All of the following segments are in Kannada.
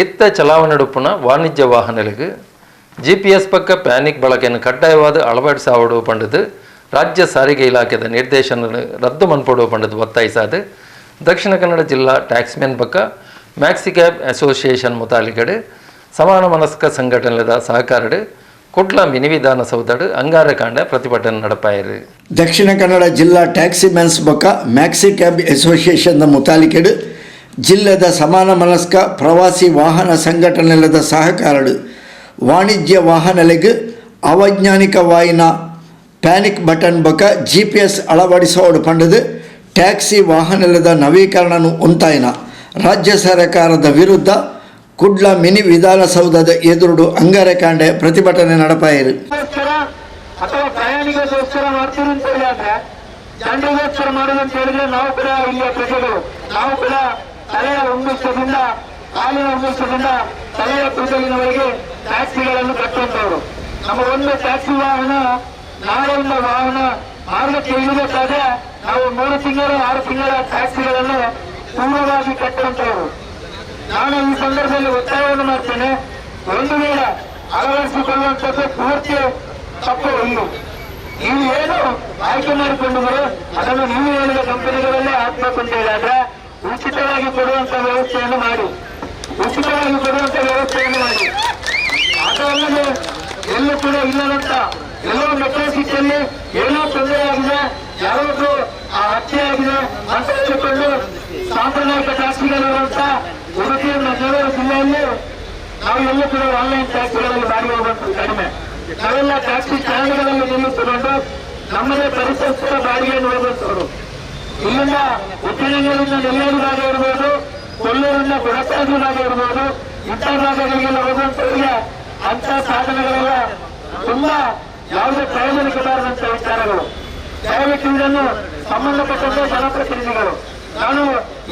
ಇತ್ತ ಚಲಾವಣೆಡುಪುನ ವಾಣಿಜ್ಯ ವಾಹನಗಳಿಗೆ ಜಿ ಪಿ ಎಸ್ ಪಕ್ಕ ಪ್ಯಾನಿಕ್ ಬಳಕೆಯನ್ನು ಕಡ್ಡಾಯವಾದ ಅಳವಡಿಸಾವಡು ಪಂಡದು ರಾಜ್ಯ ಸಾರಿಗೆ ಇಲಾಖೆದ ನಿರ್ದೇಶನ ರದ್ದು ಮನ್ಪಡುವ ಪಂಡದು ಒತ್ತಾಯಿಸಾದ ದಕ್ಷಿಣ ಕನ್ನಡ ಜಿಲ್ಲಾ ಟ್ಯಾಕ್ಸ್ಮೆನ್ ಪಕ್ಕ ಮ್ಯಾಕ್ಸಿ ಕ್ಯಾಬ್ ಅಸೋಸಿಯೇಷನ್ ಮುತಾಲಿಕಡೆ ಸಮಾನ ಮನಸ್ಕ ಸಂಘಟನೆದ ಸಹಕಾರಡು ಕುಟ್ಲ ಮಿನಿ ವಿಧಾನಸೌಧಡು ಅಂಗಾರಕಾಂಡ ಪ್ರತಿಭಟನೆ ನಡಪಾಯರು. ದಕ್ಷಿಣ ಕನ್ನಡ ಜಿಲ್ಲಾ ಟ್ಯಾಕ್ಸಿ ಮೆನ್ಸ್ ಬೊಕ್ಕ ಮ್ಯಾಕ್ಸಿ ಕ್ಯಾಬ್ ಅಸೋಸಿಯೇಷನ್ ಮುತಾಲಿಕೆಡು ಜಿಲ್ಲೆದ ಸಮಾನ ಮನಸ್ಕ ಪ್ರವಾಸಿ ವಾಹನ ಸಂಘಟನೆಲದ ಸಹಕಾರಡು ವಾಣಿಜ್ಯ ವಾಹನಲೆಗ್ ಅವೈಜ್ಞಾನಿಕವಾಯಿನ ಪ್ಯಾನಿಕ್ ಬಟನ್ ಬೊಕ ಜಿ ಪಿ ಎಸ್ ಅಳವಡಿಸೋಡು ಪಂಡದು ಟ್ಯಾಕ್ಸಿ ವಾಹನಲದ ನವೀಕರಣನು ಉಂತಾಯಿನ. ರಾಜ್ಯ ಸರ್ಕಾರದ ವಿರುದ್ಧ ಕುಡ್ಲ ಮಿನಿ ವಿಧಾನಸೌಧದ ಎದುರುಡು ಅಂಗಾರಕಾಂಡೆ ಪ್ರತಿಭಟನೆ ನಡಪಾಯಿರು. ಹೇಳಿದ್ರೆ ನಾವು ಕೂಡ ಇಲ್ಲಿಯ ಪ್ರಜೆಗಳು, ನಾವು ಕೂಡ ತಲೆಯ ಉಂಗುಷ್ಟದಿಂದ ಕಾಲಿನ ಉಂಗುಷ್ಟದಿಂದ ತಲೆಯ ಕೂದಲಿನವರೆಗೆ ಟ್ಯಾಕ್ಸಿಗಳನ್ನು ಕಟ್ಟುವಂತವರು ನಮ್ಮ ಒಂದು ಟ್ಯಾಕ್ಸಿ ವಾಹನ ನಾಳೊಂದು ವಾಹನ ಮಾರ್ಗಕ್ಕೆ ಇಳಿಬೇಕಾದ್ರೆ ನಾವು ಮೂರು ತಿಂಗಳ, ಆರು ತಿಂಗಳ ಟ್ಯಾಕ್ಸಿಗಳನ್ನು ಪೂರ್ಣವಾಗಿ ಕಟ್ಟುವಂತವರು ನಾನು ಈ ಸಂದರ್ಭದಲ್ಲಿ ಒತ್ತಾಯವನ್ನು ಮಾಡ್ತೇನೆ. ಒಂದು ವೇಳೆ ಅಳವಡಿಸಿಕೊಳ್ಳುವಂಥದ್ದು ಪೂರ್ತಿ ತಪ್ಪು. ಒಂದು, ನೀವು ಏನು ಆಯ್ಕೆ ಮಾಡಿಕೊಂಡವರು ಅದನ್ನು ನೀವು ಹೇಳಿದ ಕಂಪನಿಗಳಲ್ಲೇ ಹಾಕ್ಬೇಕು ಅಂತ ಉಚಿತವಾಗಿ ಕೊಡುವಂತ ವ್ಯವಸ್ಥೆಯನ್ನು ಮಾಡಿ. ಉಚಿತವಾಗಿ ಕೊಡುವಂತ ವ್ಯವಸ್ಥೆಯನ್ನು ಮಾಡಿ. ಅದಲ್ಲದೆ ಎಲ್ಲೂ ಕೂಡ ಇಲ್ಲದಂತ ಎಲ್ಲೋ ಮೆಟ್ರೋ ಸಿಟಿಯಲ್ಲಿ ಏನೋ ತೊಂದರೆ ಆಗಿದೆ, ಯಾರಾದ್ರೂ ಆ ಹತ್ಯೆ ಆಗಿದೆ ಅಂತ ಹೇಳಿಕೊಂಡು ಸಾಂಪ್ರದಾಯಿಕ ಟ್ಯಾಕ್ಸಿಗಳಿರುವಂತ ಉಡುಪಿ ನಗರ ಜಿಲ್ಲೆಯಲ್ಲಿ ನಾವು ಎಲ್ಲೂ ಕೂಡ ಆನ್ಲೈನ್ ಟ್ಯಾಕ್ಸಿಗಳಲ್ಲಿ ಮಾಡಿ ಹೋಗುವಂತ ಕಡಿಮೆ. ನಾವೆಲ್ಲ ಟ್ಯಾಕ್ಸಿ ಚಾಲನೆಗಳಲ್ಲಿ ನಿಲ್ಲಿಸಿಕೊಂಡು ನಮ್ಮದೇ ಪರಿಸರ ಬಾಡಿಗೆಯನ್ನು ಹೋಗುವಂತವರು. ಇಲ್ಲಿಂದ ನೆಲ್ಲೂರಿಗಾಗ ಇರ್ಬೋದು, ಕೊಲ್ಲೂರಿಂದ ಗುಣಸಾಗಿರಾಗ ಇರ್ಬೋದು ಇಂಥ ಭಾಗಗಳಿಗೆಲ್ಲ ಹೋಗುವಂತವರಿಗೆ ಅಂತ ಸಾಧನೆಗಳೆಲ್ಲ ತುಂಬಾ ಯಾವುದೇ ಪ್ರಯೋಜನಕ್ಕೆ ಬಾರದಂತ ವಿಚಾರಗಳು. ದಯವಿಟ್ಟು ಇದನ್ನು ಸಂಬಂಧಪಟ್ಟಂತೆ ಜನಪ್ರತಿನಿಧಿಗಳು. ನಾನು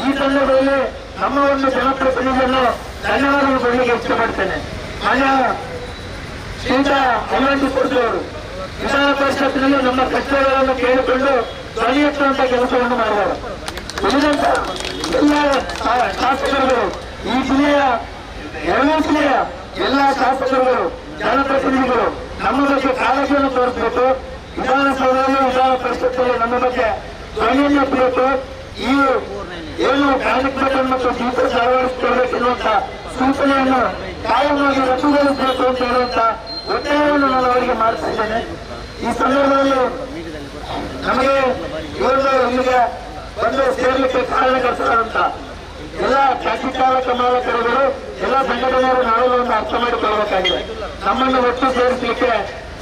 ಈ ಸಂದರ್ಭದಲ್ಲಿ ನಮ್ಮ ಒಂದು ಜನಪ್ರತಿನಿಧಿಯನ್ನು ಧನ್ಯವಾದಗಳು ಕೊಡಲಿಕ್ಕೆ ಇಷ್ಟಪಡ್ತೇನೆ. ಮಾನ್ಯ ಶ್ರೀಯುತ ಅವರು ವಿಧಾನ ಪರಿಷತ್ತಿನಲ್ಲಿ ನಮ್ಮ ಕಷ್ಟಗಳನ್ನು ಕೇಳಿಕೊಂಡು ಸರಿಯುತ್ತಂತ ಕೆಲಸವನ್ನು ಉಳಿದಂತ ಎಲ್ಲ ಶಾಸಕರುಗಳು ಈ ಜಿಲ್ಲೆಯ ಎರಡನೇ ಜಿಲ್ಲೆಯ ಎಲ್ಲ ಶಾಸಕರುಗಳು ಜನಪ್ರತಿನಿಧಿಗಳು ನಮ್ಮ ಬಗ್ಗೆ ಕಾಳಜಿಯನ್ನು ತೋರಿಸಬೇಕು ವಿಧಾನಸೌಧದಲ್ಲಿ ವಿಧಾನ ಪರಿಷತ್ತಲ್ಲಿ ನಮ್ಮ ಬಗ್ಗೆ ಧ್ವನಿಯನ್ನು ಎತ್ತಬೇಕು ಈ ಏನು ಕಾರ್ಯಕ್ರಮ ಮತ್ತು ದೀಪಸ್ ಅಳವಡಿಸಿಕೊಳ್ಳಬೇಕು ಎನ್ನುವಂತ ಸೂಚನೆಯನ್ನು ಕಾಯಮಾಗಿ ರದ್ದುಗೊಳಿಸಬೇಕು ಅಂತ ಹೇಳುವಂತ ಒತ್ತಾಯವನ್ನು ನಾನು ಅವರಿಗೆ ಮಾಡ್ತಾ ಈ ಸಂದರ್ಭದಲ್ಲಿ ನಮಗೆ ಇವತ್ತು ಇಲ್ಲಿಗೆ ಬಂದು ಸೇರ್ಲಿಕ್ಕೆ ಕಾರಣಕರ್ತರಾದಂತ ಎಲ್ಲ ಟ್ಯಾಕ್ಸಿ ಚಾಲಕ ಮಾಲಕರುಗಳು, ಎಲ್ಲ ಸಂಘಟನೆಯವರು ನಾವೆಲ್ಲ ಅರ್ಥ ಮಾಡಿಕೊಳ್ಳಬೇಕಾಗಿದೆ. ನಮ್ಮನ್ನು ಒಟ್ಟು ಸೇರಿಸಲಿಕ್ಕೆ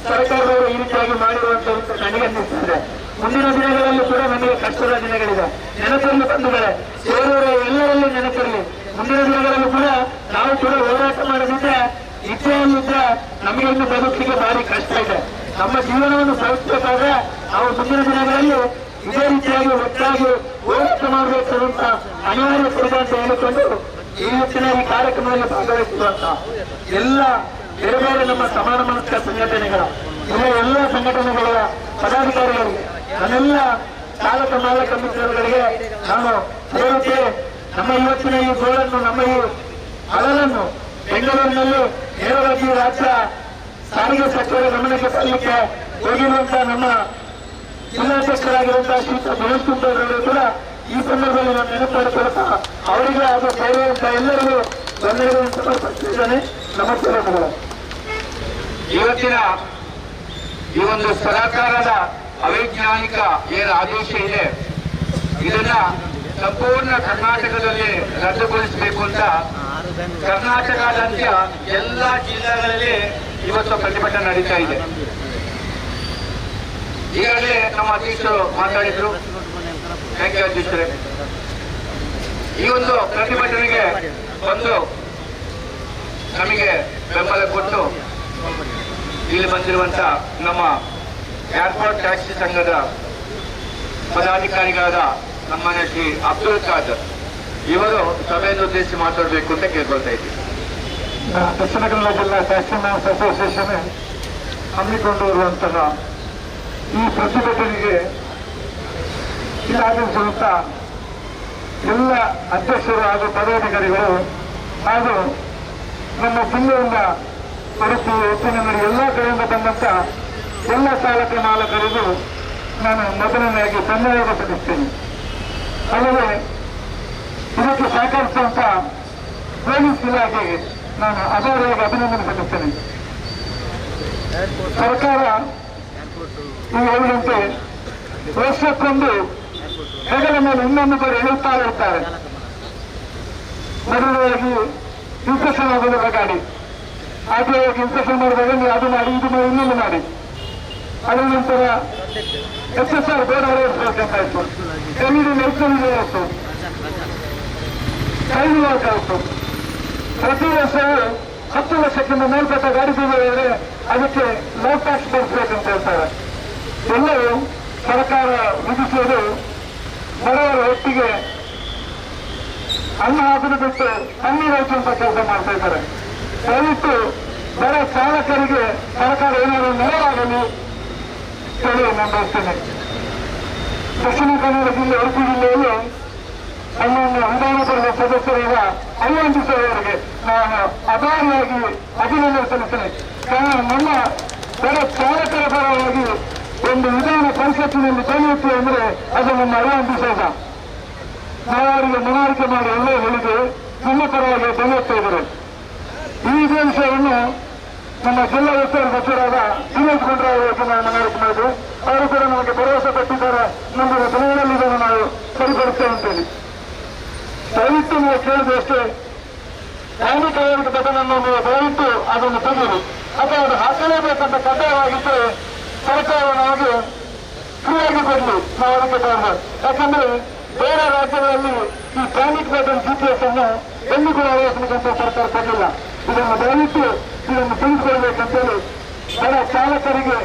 ಸರ್ಕಾರದವರು ಈ ರೀತಿಯಾಗಿ ಮಾಡಿರುವಂತ ನನಗೆ ಅನ್ನಿಸ್ತದೆ. ಮುಂದಿನ ದಿನಗಳಲ್ಲಿ ಕೂಡ ನಮಗೆ ಕಷ್ಟದ ದಿನಗಳಿದೆ. ನೆನಪಿರಲಿ ಬಂಧುಗಳೇ ಸೇರುವವರು ಎಲ್ಲರಲ್ಲಿ ನೆನಪಿರಲಿ. ಮುಂದಿನ ದಿನಗಳಲ್ಲಿ ಕೂಡ ನಾವು ಕೂಡ ಹೋರಾಟ ಮಾಡದಿದ್ರೆ ಇಚ್ಛೆಯಲ್ಲಿದ್ರೆ ನಮಗೆ ಇನ್ನು ಬದುಕಿಗೆ ಭಾರಿ ಕಷ್ಟ ಇದೆ. ನಮ್ಮ ಜೀವನವನ್ನು ಸಾಗಿಸಬೇಕಾದ್ರೆ ನಾವು ಮುಂದಿನ ದಿನಗಳಲ್ಲಿ ಇದೇ ರೀತಿಯಾಗಿ ಒಟ್ಟಾಗಿ ಹೋರಾಟ ಮಾಡಬೇಕಾದಂತ ಅನಿವಾರ್ಯ ಇದೆ ಅಂತ ಹೇಳಿಕೊಂಡು ಇವತ್ತಿನ ಈ ಕಾರ್ಯಕ್ರಮದಲ್ಲಿ ಭಾಗವಹಿಸುವಂತ ಎಲ್ಲ ಬೇರೆ ಬೇರೆ ನಮ್ಮ ಸಮಾನ ಮನಸ್ಕ ಸಂಘಟನೆಗಳ ಇಲ್ಲ ಎಲ್ಲ ಸಂಘಟನೆಗಳ ಪದಾಧಿಕಾರಿಗಳು, ನನ್ನೆಲ್ಲ ಚಾಲಕ ಮಾಲಕ ಮಿತ್ರರುಗಳಿಗೆ ನಾನು ಸೇರುತ್ತೆ ನಮ್ಮ ಇವತ್ತಿನ ಈ ಗೋಳನ್ನು, ನಮ್ಮ ಈ ಅಳಲನ್ನು ಬೆಂಗಳೂರಿನಲ್ಲಿ ನೇರವಾಗಿ ರಾಜ್ಯ ಸಾರಿಗೆ ಸಚಿವರ ಗಮನಕ್ಕೆ ತರಲಿಕ್ಕೆ ಹೋಗಿರುವಂತ ನಮ್ಮ ಜಿಲ್ಲಾಧ್ಯಕ್ಷರಾಗಿರುವಂತಹ ಶ್ರೀಯುತ ಮನೋಜ್ ಕುಮಾರ್ ಕೂಡ ಈ ಸಂದರ್ಭದಲ್ಲಿ ನಾನು ನೆನಪು ಅವರಿಗೆ ಹಾಗೂ ಸೇರುವಂತ ಎಲ್ಲರಿಗೂ ಧನ್ಯವಾದಗಳನ್ನು ಸಮರ್ಪಿಸುತ್ತಿದ್ದೇನೆ ನಮಸ್ಕಾರಗಳು ಇವತ್ತಿನ ಈ ಒಂದು ಸರಕಾರದ ಅವೈಜ್ಞಾನಿಕ ಏನು ಆದೇಶ ಇದೆ, ಇದನ್ನ ಸಂಪೂರ್ಣ ಕರ್ನಾಟಕದಲ್ಲಿ ರದ್ದುಗೊಳಿಸಬೇಕು ಅಂತ ಕರ್ನಾಟಕದಂತ್ಯ ಎಲ್ಲ ಜಿಲ್ಲೆಗಳಲ್ಲಿ ಇವತ್ತು ಪ್ರತಿಭಟನೆ ನಡೀತಾ ಇದೆ. ಈಗಾಗಲೇ ನಮ್ಮ ಅಧ್ಯಕ್ಷರು ಮಾತಾಡಿದ್ರು. ಥ್ಯಾಂಕ್ ಯು ಅಧ್ಯಕ್ಷರೇ. ಈ ಒಂದು ಪ್ರತಿಭಟನೆಗೆ ಬಂದು ನಮಗೆ ಬೆಂಬಲ ಕೊಟ್ಟು ಇಲ್ಲಿ ಬಂದಿರುವಂತ ನಮ್ಮ ಏರ್ಪೋರ್ಟ್ ಟ್ಯಾಕ್ಸಿ ಸಂಘದ ಪದಾಧಿಕಾರಿಗಳಾದ ನಮ್ಮನೆ ಶ್ರೀ ಅಬ್ದುಲ್ ಖಾದರ್. ಇವರು ಸಭೆಯನ್ನು ಉದ್ದೇಶಿಸಿ ಮಾತಾಡಬೇಕು ಅಂತ ಕೇಳ್ಕೊಳ್ತಾ ಇದ್ದೀವಿ ದಕ್ಷಿಣ ಕನ್ನಡ ಜಿಲ್ಲಾ ಟ್ಯಾಕ್ಸಿ ಅಸೋಸಿಯೇಷನ್ ಹಮ್ಮಿಕೊಂಡು ಬರುವಂತಹ ಈ ಪ್ರತಿಭಟನೆಗೆ ಜಿಲ್ಲಾಡಳಿತ ಎಲ್ಲ ಅಧ್ಯಕ್ಷರು ಹಾಗೂ ಪದಾಧಿಕಾರಿಗಳು ಹಾಗೂ ನಮ್ಮ ಜಿಲ್ಲೆಯಿಂದ ಉಡುಪಿ ಉಪ್ಪಿನಂಗಡಿ ಎಲ್ಲ ಕಡೆಯಿಂದ ಬಂದಂತ ಎಲ್ಲ ಚಾಲಕ ಮಾಲಕರಿಗೂ ನಾನು ಮೊದಲನೆಯಾಗಿ ಧನ್ಯವಾದ ಸಲ್ಲಿಸ್ತೇನೆ. ಅಲ್ಲದೆ ಇದಕ್ಕೆ ಸಹಕರಿಸುವಂತ ಪೊಲೀಸ್ ಇಲಾಖೆಗೆ ನಾನು ಅದಾರವಾಗಿ ಅಭಿನಂದನೆ ಸಲ್ಲಿಸ್ತೇನೆ. ಸರ್ಕಾರ ನೀವು ಹೇಳಿದಂತೆ ವರ್ಷಕ್ಕೊಂದು ಹೆಗಲ ಮೇಲೆ ಇನ್ನೊಂದು ಬಾರಿ ಹೇಳ್ತಾ ಇರ್ತಾರೆ. ಮೊದಲನೇದಾಗಿ ಇನ್ಸ್ಪೆಕ್ಷನ್ ಆಗೋದಿಲ್ಲ ಗಾಡಿ ಆಗಿ ಇನ್ಸ್ಪೆಕ್ಷನ್ ಮಾಡಿದಾಗ ನೀವು ಅದು ಮಾಡಿ, ಇದು ಮಾಡಿ, ಇನ್ನೊಂದು ಮಾಡಿ. ಅದರ ನಂತರ ಎಸ್ ಎಸ್ ಆರ್ ಬೋರ್ಡ್ ಅಳವಡಿಸಬೇಕಾಯ್ತು ಎಲ್ ಇ ಡಿ ಲೈಟ್ಗಳು ಆಯಿತು ವರ್ಕ್ ಆಯಿತು ಪ್ರತಿ ವರ್ಷವೂ ಹತ್ತು ಲಕ್ಷಕ್ಕಿಂತ ಮೇಲ್ಪಟ್ಟ ಗಾಡಿ ಸಿಗೋದ್ರೆ ಅದಕ್ಕೆ ಲೋ ಟ್ಯಾಕ್ಸ್ ಬರ್ಬೇಕಂತ ಹೇಳ್ತಾರೆ. ಎಲ್ಲವೂ ಸರ್ಕಾರ ವಿಧಿಸುವುದು ಬಡವರ ಒಟ್ಟಿಗೆ ಅನ್ನ ಹಾಕಲು ಬಿಟ್ಟು ತಣ್ಣೀರು ಹಚ್ಚುವಂತ ಕೆಲಸ ಮಾಡ್ತಾ ಇದ್ದಾರೆ. ದಯವಿಟ್ಟು ಬಡ ಚಾಲಕರಿಗೆ ಸರ್ಕಾರ ಏನಾದರೂ ನೆರವಾಗಲಿ ಹೇಳಿ ನಾನು ಬಯಸ್ತೇನೆ. ದಕ್ಷಿಣ ಕನ್ನಡ ಜಿಲ್ಲೆ ಉಡುಪಿ ಜಿಲ್ಲೆಯಲ್ಲಿ ನಮ್ಮನ್ನು ವಿಧಾನಸಭೆ ಸದಸ್ಯರಾದ ಅಭಿನಂದಿಸುವವರಿಗೆ ನಾನು ಅಭಾರಿಯಾಗಿ ಅಭಿನಂದನೆ ಸಲ್ಲಿಸ್ತೇನೆ. ಕಾರಣ ನಮ್ಮ ಬಡ ಚಾಲಕರ ಪರವಾಗಿ ಒಂದು ವಿಧಾನ ಪರಿಷತ್ತಿನಲ್ಲಿ ಕಲಿಯುತ್ತೆ ಅಂದ್ರೆ ಅದು ನಮ್ಮ ಅಭಿನಂದಿಸೋದ ನಾವು ಅವರಿಗೆ ಮನವರಿಕೆ ಮಾಡಿ ಎಲ್ಲ ಹೇಳಿದೆ ನಮ್ಮ ಪರವಾಗಿ ಬೆಳೆಯುತ್ತಾ ಇದ್ದಾರೆ ಈ ವಿಷಯವನ್ನು ನಮ್ಮ ಜಿಲ್ಲಾ ಉಸ್ತುವಾರಿ ಸಚಿವರಾದ ದಿನೇಶ್ ಗುಂಡ್ರಾವ್ ಅವರು ನಾವು ಮನವರಿಕೆ ಮಾಡಿದ್ರು ಅವರು ಕೂಡ ನಮಗೆ ಭರವಸೆ ಕೊಟ್ಟಿದ್ದಾರೆ. ನಮ್ಮ ದಿನಗಳಲ್ಲಿ ಇದನ್ನು ನಾವು ಸರಿಪಡಿಸ್ತೇವೆ ಅಂತೇಳಿ. ದಯವಿಟ್ಟು ನೀವು ಕೇಳಿದ್ರೆ ಅಷ್ಟೇ ಸೈನಿಕರಿಗೆ ಘಟನೆಯನ್ನು ನೀವು ದಯವಿಟ್ಟು ಅದನ್ನು ತೆಗೆಯಿರಿ. ಅಥವಾ ಅದು ಹಾಕಲೇಬೇಕಂತ ಕಡ್ಡಾಯವಾಗಿದ್ದರೆ ಸರ್ಕಾರ ನಮಗೆ ಫ್ರೀಯಾಗಿ ಕೊಡಲಿ ನಾವು ಅದಕ್ಕೆ ತಗೊಂಡು ಯಾಕಂದ್ರೆ ಬೇರೆ ರಾಜ್ಯಗಳಲ್ಲಿ ಈ ಪ್ಯಾನಿಕ್ ಬಟನ್ ಜಿಪಿಎಸ್ ಅನ್ನು ಎಲ್ಲಿ ಕೂಡ ಅಳವಡಿಸಬೇಕಂತ ಸರ್ಕಾರ ಕೊಡಲಿಲ್ಲ ಇದನ್ನು ದಯವಿಟ್ಟು ಇದನ್ನು ತಿಳಿಸಿಕೊಳ್ಬೇಕಂತೇಳಿ ಬಡ ಚಾಲಕರಿಗೆ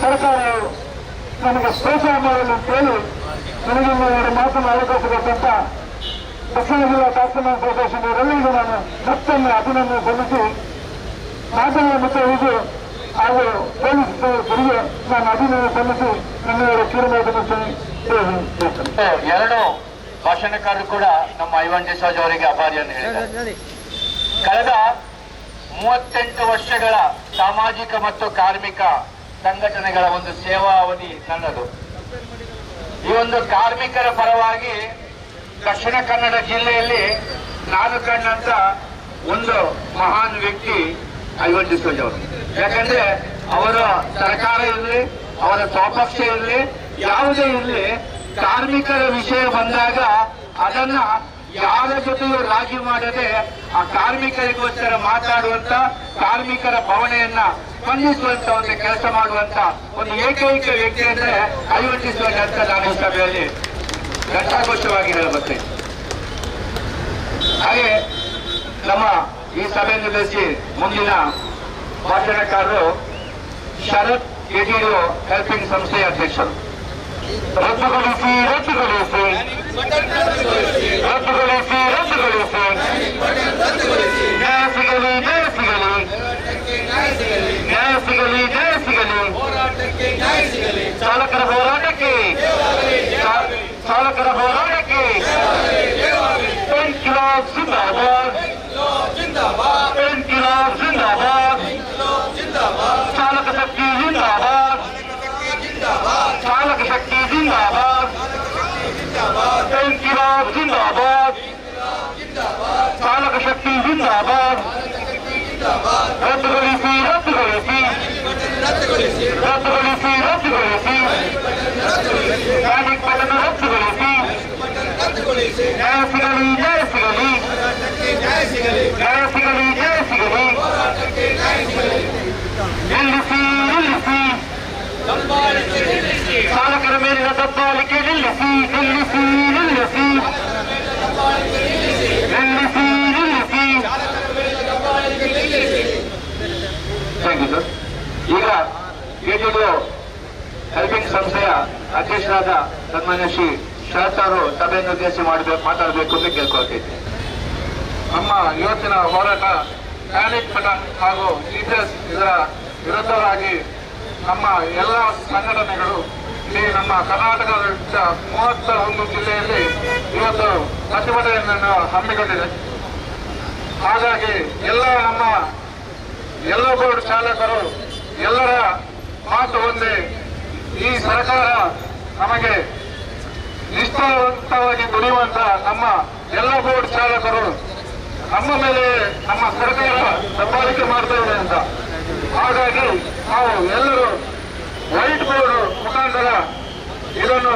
ಸರ್ಕಾರ ನಮಗೆ ಪ್ರೋತ್ಸಾಹ ಮಾಡಲು ಅಂತೇಳಿ ನನಗೆ ಎರಡು ಮಾತನ್ನು ಅವಕಾಶ ಕೊಟ್ಟಂತ ದಕ್ಷಿಣ ಜಿಲ್ಲಾ ಶಾಸನ ಅಸೋಸಿಯೇಷನ್ ಅವರೆಲ್ಲರಿಗೂ ನಾನು ಮತ್ತೊಮ್ಮೆ ಅಭಿನಂದನೆ ಸಲ್ಲಿಸಿ ಮಾಧ್ಯಮ ಮಿತ್ರರಿಗೂ ಹಾಗೂ ಪೊಲೀಸ್ ಸದಸ್ಯರಿಗೆ ನಾನು ಅಭಿನಂದನೆ ಸಲ್ಲಿಸಿ ಎರಡು ಭಾಷಣಕಾರರು ಕೂಡ ನಮ್ಮ ಐವನ್ ಡಿಸೋಜ್ ಅವರಿಗೆ ಅಪಾರಿಯನ್ನು ಹೇಳಿದ್ದಾರೆ. ಕಳೆದ ಮೂವತ್ತೆಂಟು ವರ್ಷಗಳ ಸಾಮಾಜಿಕ ಮತ್ತು ಕಾರ್ಮಿಕ ಸಂಘಟನೆಗಳ ಒಂದು ಸೇವಾ ಅವಧಿ ನನ್ನದು. ಈ ಒಂದು ಕಾರ್ಮಿಕರ ಪರವಾಗಿ ದಕ್ಷಿಣ ಕನ್ನಡ ಜಿಲ್ಲೆಯಲ್ಲಿ ನಾನು ಕಂಡಂತ ಒಂದು ಮಹಾನ್ ವ್ಯಕ್ತಿ ಐವನ್ ಡಿಸೋಜ್ ಅವರು. ಯಾಕಂದ್ರೆ ಅವರ ಸರ್ಕಾರ ಇರಲಿ, ಅವರ ಸ್ವಪಕ್ಷ ಇರಲಿ, ಯಾವುದೇ ಇರಲಿ, ಕಾರ್ಮಿಕರ ವಿಷಯ ಬಂದಾಗ ಅದನ್ನ ಯಾರ ಜೊತೆಯೂ ರಾಜಿ ಮಾಡದೆ ಆ ಕಾರ್ಮಿಕರಿಗೋಸ್ಕರ ಮಾತಾಡುವಂತ, ಕಾರ್ಮಿಕರ ಭಾವನೆಯನ್ನ ಸ್ಪಂದಿಸುವಂತ ಒಂದು ಕೆಲಸ ಮಾಡುವಂತ ಒಂದು ಏಕೈಕ ವ್ಯಕ್ತಿ ಅಂದ್ರೆ ಅಭಿವೃದ್ಧಿಸುವಂತ ನಾನು ಈ ಸಭೆಯಲ್ಲಿ ಘಟ್ಟಾಘೋಷವಾಗಿ ಹೇಳಬೇಕು ಹಾಗೆ ನಮ್ಮ ಈ ನಡೆಸಿ ಮುಂದಿನ ಭಾಷಣಕಾರರು ಶರತ್ ಯಡಿಯೂರು ಹೆಲ್ಪಿಂಗ್ ಸಂಸ್ಥೆಯ ಅಧ್ಯಕ್ಷರು ರದ್ದುಗೊಳಿಸಿ ರದ್ದುಗೊಳಿಸಿ ರದ್ದುಗೊಳಿಸಿ ರದ್ದುಗೊಳಿಸಿ ಶಕ್ತಿ ಜಿಂದಾಬಾದ್ ಇನ್ಕಿಲಾಬ್ ಜಿಂದಾಬಾದ್ ಚಾಲಕ ಶಕ್ತಿ ಜಿಂದಾಬಾದ್ ರದ್ದುಗೊಳಿಸಿ ರದ್ದುಗೊಳಿಸಿ ರದ್ದುಗೊಳಿಸಿ ರದ್ದುಗೊಳಿಸಿ ಪ್ಯಾನಿಕ್ ಬಟನ್ ರದ್ದುಗೊಳಿಸಿ ನ್ಯಾಯ ಸಿಗಲಿ ನ್ಯಾಯ ಸಿಗಲಿ ನ್ಯಾಯ ಸಿಗಲಿ ನ್ಯಾಯ ಸಿಗಲಿ ನಿಲ್ಲಿಸಿ ನಿಲ್ಲಿಸಿ ಚಾಲಕರ ಮೇಲಿನ ದಬ್ಬಾಳಿಕೆ, ನಿಲ್ಲಿಸಿ ನಿಲ್ಲಿಸಿ ನಿಲ್ಲಿಸಿ. ನಿಲ್ಲಿಸಿ ನಿಲ್ಲಿಸಿ. ಥ್ಯಾಂಕ್ ಯು ಸರ್ ಈಗ ಕೆಜಿಡಿಒ ಹೆಲ್ಪಿಂಗ್ ಸಂಸ್ಥೆಯ ಅಧ್ಯಕ್ಷರಾದ ಸನ್ಮಾನ್ಯ ಶ್ರೀ ಶರತ್ ಅವರು ಸಭೆಯನ್ನು ಉದ್ದೇಶಿಸಿ ಮಾಡಬೇಕು ಮಾತಾಡಬೇಕು ಅಂತ ಕೇಳ್ಕೊಳ್ತೀನಿ ನಮ್ಮ ಇವತ್ತಿನ ಹೋರಾಟ ಕಾಲೇಜ್ ಬಟನ್ ಹಾಗೂ ಟೀಚರ್ಸ್ ಇದರ ವಿರುದ್ಧವಾಗಿ ನಮ್ಮ ಎಲ್ಲ ಸಂಘಟನೆಗಳು ಇಲ್ಲಿ ನಮ್ಮ ಕರ್ನಾಟಕದ ಮೂವತ್ತ ಒಂದು ಜಿಲ್ಲೆಯಲ್ಲಿ ಇವತ್ತು ಪ್ರತಿಭಟನೆಯನ್ನು ಹಮ್ಮಿಕೊಂಡಿದೆ. ಹಾಗಾಗಿ ಎಲ್ಲ ನಮ್ಮ ಎಲ್ಲ ಬೋರ್ಡ್ ಚಾಲಕರು ಎಲ್ಲರ ಮಾತು ಒಂದೇ ಈ ಸರ್ಕಾರ ನಮಗೆ ನಿಷ್ಠಾವಂತವಾಗಿ ದುಡಿಯುವಂತ ನಮ್ಮ ಎಲ್ಲ ಬೋರ್ಡ್ ಚಾಲಕರು ನಮ್ಮ ಮೇಲೆ ನಮ್ಮ ಸರ್ಕಾರ ದಬ್ಬಾಳಿಕೆ ಮಾಡ್ತಾ ಇದೆ ಅಂತ. ಹಾಗಾಗಿ ನಾವು ಎಲ್ಲರೂ ವೈಟ್ ಬೋರ್ಡ್ ಮುಖಾಂತರ ಇದನ್ನು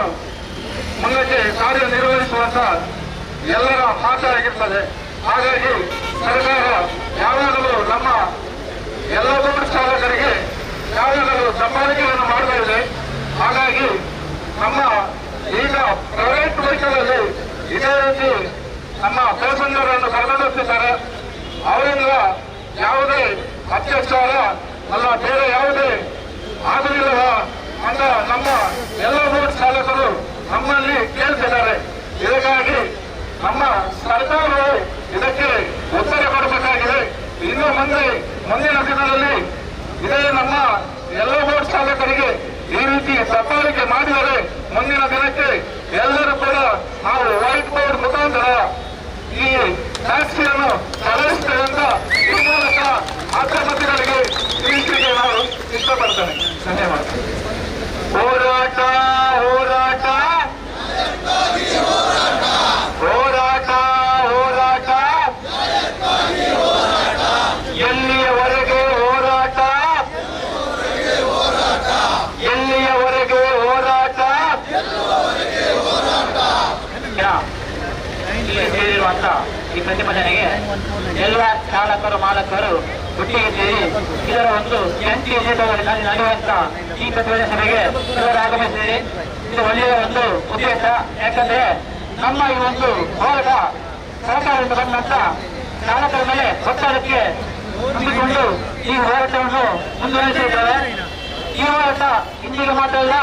ಮುಂದಕ್ಕೆ ಕಾರ್ಯನಿರ್ವಹಿಸುವಂತ ಎಲ್ಲರ ಮಾತಾಗಿರ್ತದೆ ಹಾಗಾಗಿ ಸರ್ಕಾರ ಯಾವಾಗಲೂ ನಮ್ಮ ಎಲ್ಲ ಬೋರ್ಡ್ ಚಾಲಕರಿಗೆ ಯಾವಾಗಲೂ ದಬ್ಬಾಳಿಕೆಯನ್ನು ಮಾಡ್ತಾ ಇದೆ. ಹಾಗಾಗಿ ನಮ್ಮ ಈಗ ಪ್ರೈವೇಟ್ ವೆಹಿಕಲಲ್ಲಿ ಇದೇ ರೀತಿ ನಮ್ಮ ಪ್ಯಾಸೆಂಜರನ್ನು ಕರ್ಕೊಂಡು ಅವರಿಂದ ಯಾವುದೇ ಅತ್ಯಾಚಾರ ಅಲ್ಲ, ಬೇರೆ ಯಾವುದೇ ಆಗಲಿಲ್ಲವ ಅಂತ ನಮ್ಮ ಎಲ್ಲ ಬೋರ್ಡ್ ಚಾಲಕರು ನಮ್ಮಲ್ಲಿ ಕೇಳ್ತಿದ್ದಾರೆ. ಇದಕ್ಕಾಗಿ ನಮ್ಮ ಸರ್ಕಾರವು ಇದಕ್ಕೆ ಉತ್ತರ ಕೊಡಬೇಕಾಗಿದೆ. ಇನ್ನು ಮುಂದೆ ಮುಂದಿನ ದಿನದಲ್ಲಿ ಇದೇ ನಮ್ಮ ಎಲ್ಲ ಬೋರ್ಡ್ ಚಾಲಕರಿಗೆ ಈ ರೀತಿ ದಬ್ಬಾಳಿಕೆ ಮಾಡಿದರೆ ಮುಂದಿನ ದಿನಕ್ಕೆ ಎಲ್ಲರೂ ಕೂಡ ನಾವು ವೈಟ್ ಬೋರ್ಡ್ ಮುಖಾಂತರ ಈ ಟ್ಯಾಕ್ಸಿಯನ್ನು ಚಲಾಯಿಸ್ತೇವೆ ಅಂತ ಈ ಮೂಲಕ ಮಾಧ್ಯಮಗಳಿಗೆ ತಿಳಿಸಲಿಕ್ಕೆ ನಾನು ಇಷ್ಟಪಡ್ತೇನೆ. ಧನ್ಯವಾದ ಹೋರಾಟ ಹೋರಾಟ. ಹೋರಾಟ ಹೋರಾಟ. ಎಲ್ಲಿಯವರೆಗೆ ಹೋರಾಟ? ಎಲ್ಲಿಯವರೆಗೆ ಹೋರಾಟ? ಈ ಪ್ರತಿಭಟನೆಗೆ ಎಲ್ಲ ಚಾಲಕರು, ಮಾಲಕರು ಒಟ್ಟಿಗೆ ಸೇರಿ ಇದರ ಒಂದು ಜಂಟಿ ನಡೆ- ನಡೆಯುವಂತ ಈ ಪ್ರತಿಭಟನೆ ಸಭೆಗೆ ಆಗಮಿಸಿದೆ ಇದು ಒಳ್ಳೆಯ ಒಂದು ಉದ್ದೇಶ. ಯಾಕಂದ್ರೆ ನಮ್ಮ ಈ ಒಂದು ಹೋರಾಟ ಸರ್ಕಾರದಿಂದ ಬಂದಂತ ಚಾಲಕರ ಮೇಲೆ ಒತ್ತಡಕ್ಕೆ ಹೊಂದಿಕೊಂಡು ಈ ಹೋರಾಟವನ್ನು ಮುಂದುವರಿಸಿದ್ದೇವೆ ಈ ಹೋರಾಟ ಇಂದಿಗೆ ಮಾತ್ರ ಅಲ್ಲ,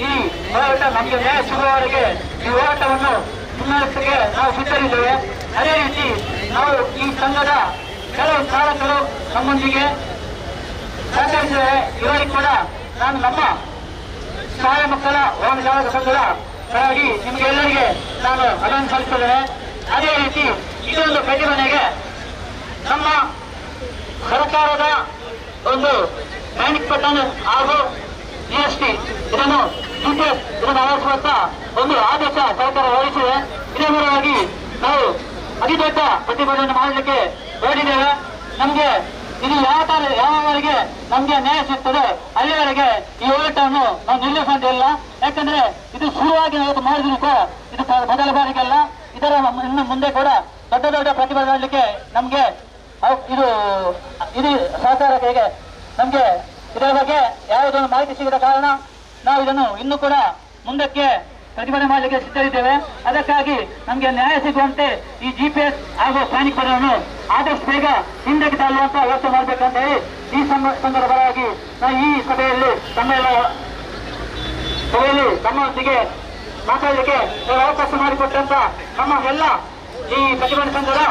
ಈ ಹೋರಾಟ ನಮಗೆ ನ್ಯಾಯ ಸಿಗುವವರೆಗೆ ಈ ಹೋರಾಟವನ್ನು ಮುನ್ನಡೆಸಲಿಕ್ಕೆ ನಾವು ಸಿದ್ಧರಿದ್ದೇವೆ. ಅದೇ ರೀತಿ ನಾವು ಈ ಸಂಘದ ಕೆಲವು ಚಾಲಕರು ನಮ್ಮೊಂದಿಗೆ ಸಹಕರಿಸಿದರೆ ಇವರಿಗೆ ಕೂಡ ನಾನು ನಮ್ಮ ಸಹಾಯ ಮಕ್ಕಳ ವಾಹನ ಚಾಲಕ ಸಂಘದ ಪರವಾಗಿ ನಿಮಗೆಲ್ಲರಿಗೆ ನಾನು ಅದನ್ನು ಸಲ್ಲಿಸಿದ್ದೇನೆ ಅದೇ ರೀತಿ ಇದೊಂದು ಪ್ರತಿಭಟನೆಗೆ ನಮ್ಮ ಸರ್ಕಾರದ ಒಂದು ಪ್ಯಾನಿಕ್ ಪಟ್ಟಣ ಹಾಗೂ ಜಿಎಸ್ಟಿ ಇದನ್ನು ಜಿಪಿಎಸ್ ಇದನ್ನು ಅಳವಡಿಸುವಂತ ಒಂದು ಆದೇಶ ಸರ್ಕಾರ ವಹಿಸಿದೆ ಇದೇ ಮೂಲವಾಗಿ ನಾವು ಅತಿ ದೊಡ್ಡ ಪ್ರತಿಭಟನೆ ಮಾಡಲಿಕ್ಕೆ ಹೊರಟಿದ್ದೇವೆ ನಮ್ಗೆ ಇದು ಯಾವ ತರ ಯಾವವರೆಗೆ ನಮಗೆ ನ್ಯಾಯ ಸಿಗ್ತದೆ, ಅಲ್ಲಿವರೆಗೆ ಈ ಹೋರಾಟವನ್ನು ನಾವು ನಿಲ್ಲಿಸುವಂತಿಲ್ಲ ಯಾಕಂದ್ರೆ ಇದು ಶುರುವಾಗಿ ನಾವು ಮಾಡಿದ್ರು ಕೂಡ ಇದು ಮೊದಲ ಬಾರಿಗೆಲ್ಲ ಇದರ ಇನ್ನು ಮುಂದೆ ಕೂಡ ದೊಡ್ಡ ದೊಡ್ಡ ಪ್ರತಿಭಟನೆ ಮಾಡಲಿಕ್ಕೆ ನಮಗೆ ಇದು ಇದು ಸಹಕಾರ ಹೇಗೆ? ನಮಗೆ ಇದರ ಬಗ್ಗೆ ಯಾವುದೊಂದು ಮಾಹಿತಿ ಸಿಗದ ಕಾರಣ ನಾವು ಇದನ್ನು ಇನ್ನೂ ಕೂಡ ಮುಂದಕ್ಕೆ ಪ್ರತಿಭಟನೆ ಮಾಡಲಿಕ್ಕೆ ಸಿದ್ಧರಿದ್ದೇವೆ. ಅದಕ್ಕಾಗಿ ನಮಗೆ ನ್ಯಾಯ ಸಿಗುವಂತೆ ಈ ಜಿ ಪಿ ಎಸ್ ಹಾಗೂ ಪ್ಯಾನಿಕ್ ಪದವನ್ನು ಆದಷ್ಟು ಬೇಗ ಹಿಂದಕ್ಕೆ ತಳ್ಳುವಂತ ವ್ಯವಸ್ಥೆ ಮಾಡಬೇಕಂತ ಹೇಳಿ ಈ ಸಂದ- ಸಂದರ್ಭವಾಗಿ ನಾವು ಈ ಸಭೆಯಲ್ಲಿ ತಮ್ಮೆಲ್ಲ ಸಭೆಯಲ್ಲಿ ತಮ್ಮೊಂದಿಗೆ ಮಾತಾಡಲಿಕ್ಕೆ ಅವಕಾಶ ಮಾಡಿಕೊಟ್ಟಂತ ನಮ್ಮ ಎಲ್ಲ ಈ ಪ್ರತಿಭಟನೆ ಸಂಘದ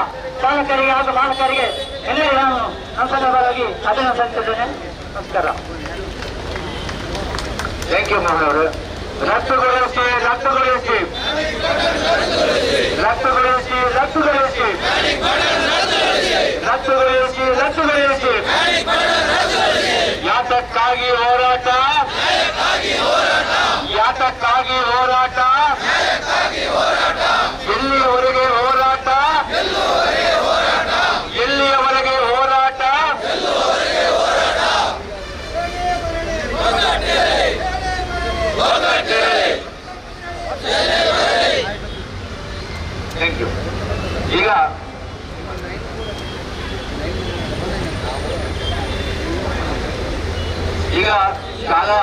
ಚಾಲಕರಿಗೆ ಹಾಗೂ ಮಾಲಕರಿಗೆ ಎಲ್ಲರಿಗೂ ನಾನು ನಮ್ಮ ಸಂದರ್ಭವಾಗಿ ಅಭಿನಂದಿಸುತ್ತೇನೆ ನಮಸ್ಕಾರ. ಥ್ಯಾಂಕ್ ಯು ರದ್ದುಗೊಳಿಸಿ ರದ್ದುಗೊಳಿಸಿ ರದ್ದುಗೊಳಿಸಿ ರದ್ದುಗೊಳಿಸಿ ರದ್ದುಗೊಳಿಸಿ ರದ್ದುಗೊಳಿಸಿ ಯಾತಕ್ಕಾಗಿ ಹೋರಾಟ? ಯಾತಕ್ಕಾಗಿ ಹೋರಾಟ ಎಲ್ಲಿಯವರೆಗೆ ಹೋರಾಟ ಎಲ್ಲಿಯವರೆಗೆ ಹೋರಾಟ ಥ್ಯಾಂಕ್ ಯು ಈಗ ಈಗ ಶಾಲಾ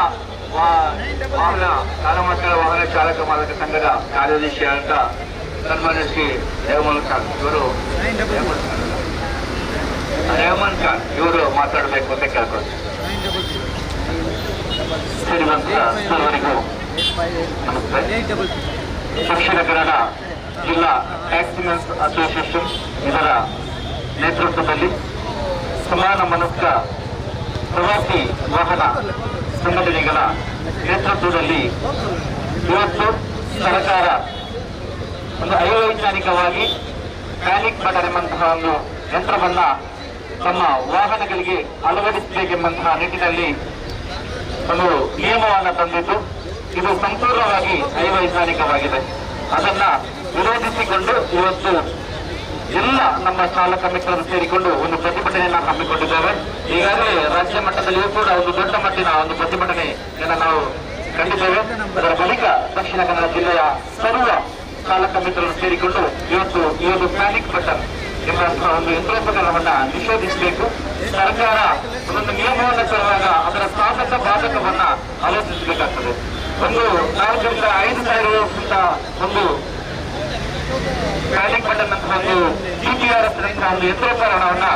ವಾ- ವಾಹನ ಶಾಲಾ ಮಕ್ಕಳ ವಾಹನ ಚಾಲಕ ಮಾಲಕ ಸಂಘದ ಕಾರ್ಯದರ್ಶಿಯಾದ ಸನ್ಮಾನ್ಯ ಶ್ರೀ ರೇವಮನ್ ಖಾನ್. ಇವರು ರೇವಮನ್ ಖಾನ್, ಇವರು ಮಾತಾಡಬೇಕು ಅಂತ ಕೇಳ್ಕೊಳ್ತೀವಿ ಸೇರಿದಂತ ಸರ್ವರಿಗೂ ದಕ್ಷಿಣ ಕನ್ನಡ ಜಿಲ್ಲಾ ಟ್ಯಾಕ್ಸಿಮೆನ್ಸ್ ಅಸೋಸಿಯೇಷನ್ ಇದರ ನೇತೃತ್ವದಲ್ಲಿ ಸಮಾನ ಮನಸ್ಕ ಪ್ರವಾಸಿ ವಾಹನ ಸಂಘಟನೆಗಳ ನೇತೃತ್ವದಲ್ಲಿ ಇವತ್ತು ಸರ್ಕಾರ ಒಂದು ಅವೈಜ್ಞಾನಿಕವಾಗಿ ಪ್ಯಾನಿಕ್ ಬಟನ್ ಎಂಬಂತಹ ಒಂದು ಯಂತ್ರವನ್ನ ತಮ್ಮ ವಾಹನಗಳಿಗೆ ಅಳವಡಿಸಬೇಕೆಂಬಂತಹ ನಿಟ್ಟಿನಲ್ಲಿ ಒಂದು ನಿಯಮವನ್ನು ತಂದಿದ್ದು, ಇದು ಸಂಪೂರ್ಣವಾಗಿ ಅವೈಜ್ಞಾನಿಕವಾಗಿದೆ. ಅದನ್ನ ವಿರೋಧಿಸಿಕೊಂಡು ಇವತ್ತು ಎಲ್ಲ ನಮ್ಮ ಚಾಲಕ ಮಿತ್ರರು ಸೇರಿಕೊಂಡು ಒಂದು ಪ್ರತಿಭಟನೆಯನ್ನ ಹಮ್ಮಿಕೊಂಡಿದ್ದೇವೆ. ಈಗಾಗಲೇ ರಾಜ್ಯ ಮಟ್ಟದಲ್ಲಿಯೂ ಕೂಡ ಒಂದು ದೊಡ್ಡ ಮಟ್ಟಿನ ಒಂದು ಪ್ರತಿಭಟನೆಯನ್ನು ನಾವು ಕಂಡಿದ್ದೇವೆ. ಅದರ ಬಳಿಕ ದಕ್ಷಿಣ ಕನ್ನಡ ಜಿಲ್ಲೆಯ ಸರ್ವ ಚಾಲಕ ಮಿತ್ರರು ಸೇರಿಕೊಂಡು ಇವತ್ತು ಈ ಒಂದು ಪ್ಯಾನಿಕ್ ಬಟನ್ ಎಂಬಂತಹ ಒಂದು ಯಂತ್ರೋಪಕರಣವನ್ನ ನಿಷೇಧಿಸಬೇಕು. ಸರ್ಕಾರ ಒಂದೊಂದು ನಿಯಮವನ್ನು ತರುವಾಗ ಅದರ ಸಾಧಕ ಬಾಧಕವನ್ನ ಆಲೋಚಿಸಬೇಕಾಗ್ತದೆ. ಒಂದು ನಾಲ್ಕರಿಂದ ಐದು ಸಾವಿರ ಒಂದು ಪ್ಯಾನಿಕ್ ಬಟನ್ ಒಂದು ಡಿಪಿಆರ್ಎಫ್ ಒಂದು ಯಂತ್ರೋಪಕರಣವನ್ನ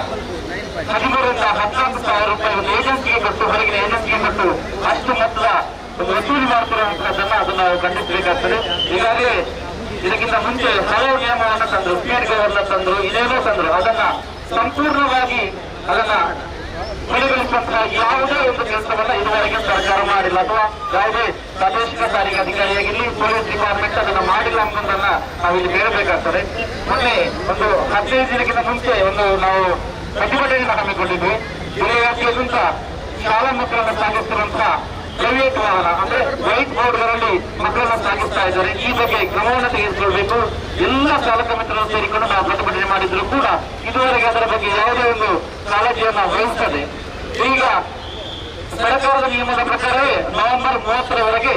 ಹದಿಮೂರರಿಂದ ಹದಿನಾಲ್ಕು ಸಾವಿರ ರೂಪಾಯಿ ಒಂದು ಏಜೆನ್ಸಿಗೆ ಕೊಟ್ಟು, ಹೊರಗಿನ ಏಜೆನ್ಸಿಗೆ ಕೊಟ್ಟು, ಅಷ್ಟು ಮೊತ್ತದ ಒಂದು ವಸೂಲಿ ಮಾಡ್ತಿರುವಂತಹದ್ದನ್ನ ಅದನ್ನ ನಾವು ಖಂಡಿಸಬೇಕಾಗ್ತದೆ ಈಗಾಗಲೇ ಇದಕ್ಕಿಂತ ಮುಂಚೆ ಹಲವು ನಿಯಮವನ್ನು ತಂದ್ರು ಸ್ಪೀಡ್ ಗವರ್ನರ್ ತಂದ್ರು ಇದೇನೋ ತಂದ್ರು. ಅದನ್ನ ಸಂಪೂರ್ಣವಾಗಿ ಅದನ್ನ ಪರಿಗಣಿಸುವಂತಹ ಯಾವುದೇ ಒಂದು ಕೆಲಸವನ್ನ ಇದುವರೆಗೆ ಸರ್ಕಾರ ಮಾಡಿಲ್ಲ. ಅಥವಾ ಯಾವುದೇ ಪ್ರಾದೇಶಿಕ ಸಾರಿಗೆ ಅಧಿಕಾರಿಯಾಗಿರಲಿ ಪೊಲೀಸ್ ಡಿಪಾರ್ಟ್ಮೆಂಟ್ ಅದನ್ನ ಮಾಡಿಲ್ಲ ಅನ್ನೋದನ್ನ ನಾವು ಹೇಳಬೇಕಾಗ್ತದೆ. ಮೊನ್ನೆ ಒಂದು ಹದಿನೈದು ದಿನಕ್ಕಿಂತ ಮುಂಚೆ ಒಂದು ನಾವು ಪ್ರತಿಭಟನೆಯನ್ನು ಹಮ್ಮಿಕೊಂಡಿದ್ವಿ ಜಿಲ್ಲೆಯಾದ್ಯಂತ ಶಾಲಾ ಮಕ್ಕಳನ್ನು ಸಾಗಿಸುತ್ತಿರುವಂತಹ ಪ್ರೈವೇಟ್ ವಾಹನ, ಅಂದ್ರೆ ವೈಟ್ ಬೋರ್ಡ್ಗಳಲ್ಲಿ ಮಕ್ಕಳನ್ನ ಸಾಗಿಸ್ತಾ ಇದ್ದಾರೆ. ಈ ಬಗ್ಗೆ ಕ್ರಮವನ್ನು ತೆಗೆದುಕೊಳ್ಬೇಕು. ಎಲ್ಲ ಚಾಲಕ ಮಿತ್ರರು ಸೇರಿಕೊಂಡು ನಾವು ಪ್ರತಿಭಟನೆ ಮಾಡಿದ್ರು ಕೂಡ ಇದುವರೆಗೆ ಅದರ ಬಗ್ಗೆ ಯಾವುದೇ ಒಂದು ಕಾಳಜಿಯನ್ನು ವಹಿಸದೆ ಈಗ ಸರ್ಕಾರದ ನಿಯಮದ ಪ್ರಕಾರವೇ ನವೆಂಬರ್ ಮೂವತ್ತರವರೆಗೆ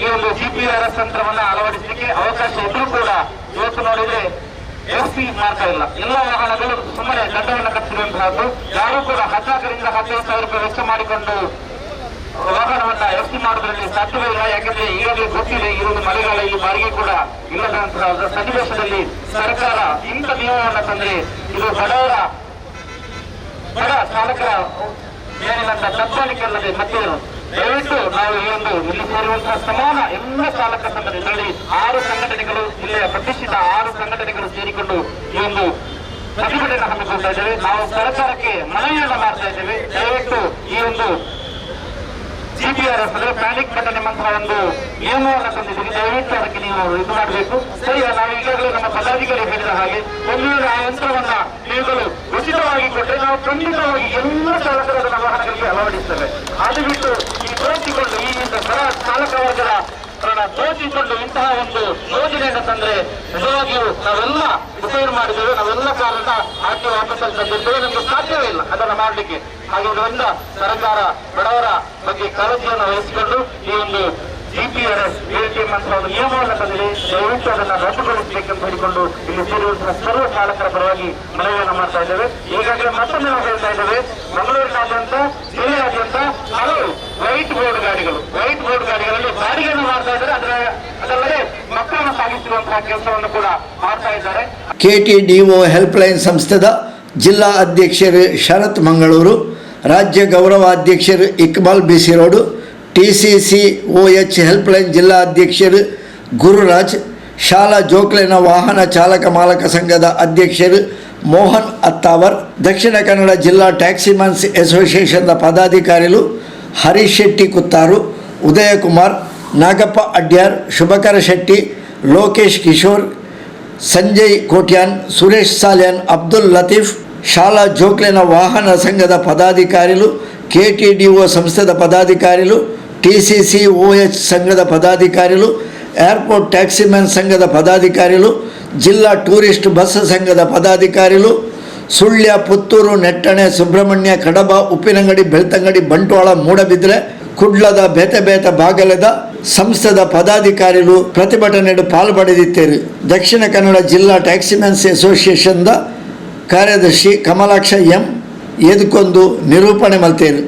ಈ ಒಂದು ಜಿಪಿಆರ್ಎಸ್ ತಂತ್ರವನ್ನು ಅಳವಡಿಸಲಿಕ್ಕೆ ಅವಕಾಶ ಇದ್ರೂ ಕೂಡ ಇವತ್ತು ನೋಡಿದ್ರೆ ಎಫ್ಸಿ ಮಾಡ್ತಾ ಇಲ್ಲ. ಎಲ್ಲ ವಾಹನಗಳು ಸುಮ್ಮನೆ ದಂಡವನ್ನು ಕಟ್ಟಿರುವಂತಹದ್ದು. ಯಾರು ಕೂಡ ಹದಿನಾಲ್ಕರಿಂದ ಹದಿನೈದು ಸಾವಿರ ರೂಪಾಯಿ ವೆಚ್ಚ ಮಾಡಿಕೊಂಡು ವಾಹನವನ್ನ ಎಫ್ಸಿ ಮಾಡೋದ್ರಲ್ಲಿ ಸಾಧ್ಯವೇ ಇಲ್ಲ. ಯಾಕಂದ್ರೆ ಈಗಾಗಲೇ ಗೊತ್ತಿದೆ ಈ ಒಂದು ಮಳೆಗಾಲ ಈ ಬಾರಿಗೆ ಕೂಡ ಇಲ್ಲದಂತಹ ಸನ್ನಿವೇಶದಲ್ಲಿ ಸರ್ಕಾರ ಇಂಥ ನಿಯಮವನ್ನು ತಂದ್ರೆ ಇದು ಬಡವರ ಬಡ ಚಾಲಕರ ಏನಿಲ್ಲ ದಬ್ಬಾಳಿಕೆ ಅಲ್ಲದೆ ಮತ್ತೇನು ದಯವಿಟ್ಟು ನಾವು ಈ ಒಂದು ಇಲ್ಲಿ ಸೇರುವಂತಹ ಸಮಾನ ಎಲ್ಲ ಚಾಲಕ ಸಂಘಟನೆ ಆರು ಸಂಘಟನೆಗಳು ಜಿಲ್ಲೆಯ ಪ್ರತಿಷ್ಠಿತ ಆರು ಸಂಘಟನೆಗಳು ಸೇರಿಕೊಂಡು ಈ ಒಂದು ಪ್ರತಿಭಟನೆ ಹಮ್ಮಿಕೊಳ್ತಾ ಇದ್ದೇವೆ. ನಾವು ಸರ್ಕಾರಕ್ಕೆ ಮನವಿಯನ್ನು ಮಾಡ್ತಾ ಇದ್ದೇವೆ. ದಯವಿಟ್ಟು ಈ ಒಂದು ಜಿಪಿಆರ್ಎಸ್ ಅಂದ್ರೆ ಪ್ಯಾನಿಕ್ ಬಟನ್ ಎಂಬಂತಹ ಒಂದು ನಿಯಮವನ್ನು ತಂದಿದ್ದೀವಿ ದಯವಿಟ್ಟು ಅದಕ್ಕೆ ನೀವು ಇದು ಮಾಡಬೇಕು. ಸರಿ ನಾವು ಈಗಾಗಲೇ ನಮ್ಮ ಪದಾಧಿಕಾರಿ ಹೇಳಿದ ಹಾಗೆ ಒಂದು ಆ ಯಂತ್ರವನ್ನ ನೀವುಗಳು ಉಚಿತವಾಗಿ ಕೊಟ್ಟರೆ ನಾವು ಖಂಡಿತವಾಗಿ ಎಲ್ಲ ಚಾಲಕರ ವಾಹನಗಳಿಗೆ ಅಳವಡಿಸ್ತೇವೆ. ಅದು ಬಿಟ್ಟು ಈ ದೋಚಿಕೊಂಡು ಈಗಿಂದ ಬಡ ಚಾಲಕ ವರ್ಗದ ಅವರನ್ನ ದೋಚಿಕೊಂಡು ಇಂತಹ ಒಂದು ಯೋಜನೆಯನ್ನು ತಂದ್ರೆ ನಿಜವಾಗಿಯೂ ನಾವೆಲ್ಲ ಡಿಸೈಡ್ ಮಾಡಿದ್ದೇವೆ ನಾವೆಲ್ಲ ಕಾರಣ ಆಕೆ ಆಫೀಸಲ್ಲಿ ತಂದಿದ್ದೇವೆ ನಮ್ಗೆ ಸಾಧ್ಯವೇ ಇಲ್ಲ. ಅದನ್ನ ಮಾಡಲಿಕ್ಕೆ. ಹಾಗಿರೋದ್ರಿಂದ ಸರ್ಕಾರ ಬಡವರ ಬಗ್ಗೆ ಕಾಳಜಿಯನ್ನು ವಹಿಸಿಕೊಂಡು ಈ ಒಂದು ಜಿಪಿಆರ್ಎಸ್ ಎಟಿಎಂ ಅಂತ ಒಂದು ನಿಯಮವನ್ನು ತಂದಿದೆ. ದಯವಿಟ್ಟು ಅದನ್ನ ರದ್ದುಗೊಳಿಸಬೇಕೆಂದು ಹೇಳಿಕೊಂಡು ಇಲ್ಲಿ ಸೇರಿರುವಂತಹ ಸರ್ವ ಚಾಲಕರ ಪರವಾಗಿ ಮನವಿಯನ್ನು ಮಾಡ್ತಾ ಇದ್ದೇವೆ. ಈಗಾಗಲೇ ಮತ್ತೊಮ್ಮೆ ನಾವು ಹೇಳ್ತಾ ಇದ್ದೇವೆ, ಮಂಗಳೂರಿನಾದ್ಯಂತ, ಜಿಲ್ಲೆಯಾದ್ಯಂತ ಹಲವು ವೈಟ್ ಬೋರ್ಡ್ ಗಾಡಿಗಳು ವೈಟ್ ಬೋರ್ಡ್ ಗಾಡಿಗಳಲ್ಲಿ ಬಾಡಿಗೆಯನ್ನು ಮಾಡ್ತಾ ಇದ್ದಾರೆ ಅದರ ಅದಲ್ಲದೆ ಮಕ್ಕಳನ್ನು ಸಾಗಿಸುವಂತಹ ಕೆಲಸವನ್ನು ಕೂಡ ಮಾಡ್ತಾ ಇದ್ದಾರೆ. ಕೆಟಿಡಿಒ ಹೆಲ್ಪ್ಲೈನ್ ಸಂಸ್ಥೆದ ಜಿಲ್ಲಾ ಅಧ್ಯಕ್ಷರು ಶರತ್ ಮಂಗಳೂರು, ರಾಜ್ಯ ಗೌರವ ಅಧ್ಯಕ್ಷರು Iqbal BC Road T C C O H helpline ಜಿಲ್ಲಾ ಅಧ್ಯಕ್ಷರು ಗುರುರಾಜ್, ಶಾಲಾ ಜೋಕ್ಲೆನ ವಾಹನ ಚಾಲಕ ಮಾಲಕ ಸಂಘದ ಅಧ್ಯಕ್ಷರು ಮೋಹನ್ ಅತ್ತಾವರ್, ದಕ್ಷಿಣ ಕನ್ನಡ ಜಿಲ್ಲಾ ಟ್ಯಾಕ್ಸಿಮನ್ಸ್ ಅಸೋಸಿಯೇಷನ್ನ ಪದಾಧಿಕಾರಿಗಳು ಹರೀಶ್ ಶೆಟ್ಟಿ ಕುತ್ತಾರು, ಉದಯಕುಮಾರ್, ನಾಗಪ್ಪ ಅಡ್ಯಾರ್, ಶುಭಕರ ಶೆಟ್ಟಿ ಲೋಕೇಶ್ ಕಿಶೋರ್, ಸಂಜಯ್ ಕೋಟ್ಯಾನ್, ಸುರೇಶ್ ಸಾಲ್ಯಾನ್, ಅಬ್ದುಲ್ ಲತೀಫ್, ಶಾಲಾ ಜೋಕ್ಲೆನ ವಾಹನ ಸಂಘದ ಪದಾಧಿಕಾರಿಗಳು ಕೆ ಟಿ ಡಿ ಒ ಸಂಸ್ಥೆದ ಪದಾಧಿಕಾರಿಗಳು T C C O H ಸಂಘದ ಪದಾಧಿಕಾರಿಗಳು ಏರ್ಪೋರ್ಟ್ ಟ್ಯಾಕ್ಸಿಮ್ಯಾನ್ ಸಂಘದ ಪದಾಧಿಕಾರಿಗಳು ಜಿಲ್ಲಾ ಟೂರಿಸ್ಟ್ ಬಸ್ ಸಂಘದ ಪದಾಧಿಕಾರಿಗಳು ಸುಳ್ಯ ಪುತ್ತೂರು ನೆಟ್ಟಣೆ ಸುಬ್ರಹ್ಮಣ್ಯ ಕಡಬ ಉಪ್ಪಿನಂಗಡಿ ಬೆಳ್ತಂಗಡಿ ಬಂಟ್ವಾಳ ಮೂಡಬಿದ್ರೆ ಕುಡ್ಲದ ಬೇತೆ ಬೇತ ಬಾಗಲದ ಸಂಸ್ಥೆದ ಪದಾಧಿಕಾರಿಗಳು ಪ್ರತಿಭಟನೆ ಪಾಲ್ಪಡೆದಿತ್ತೇರಿ ದಕ್ಷಿಣ ಕನ್ನಡ ಜಿಲ್ಲಾ ಟ್ಯಾಕ್ಸಿಮೆನ್ಸ್ ಅಸೋಸಿಯೇಷನ್ದ ಕಾರ್ಯದರ್ಶಿ ಕಮಲಾಕ್ಷ ಎಂ, ಎದುಕೊಂದು ನಿರೂಪಣೆ ಮಲ್ತೇರು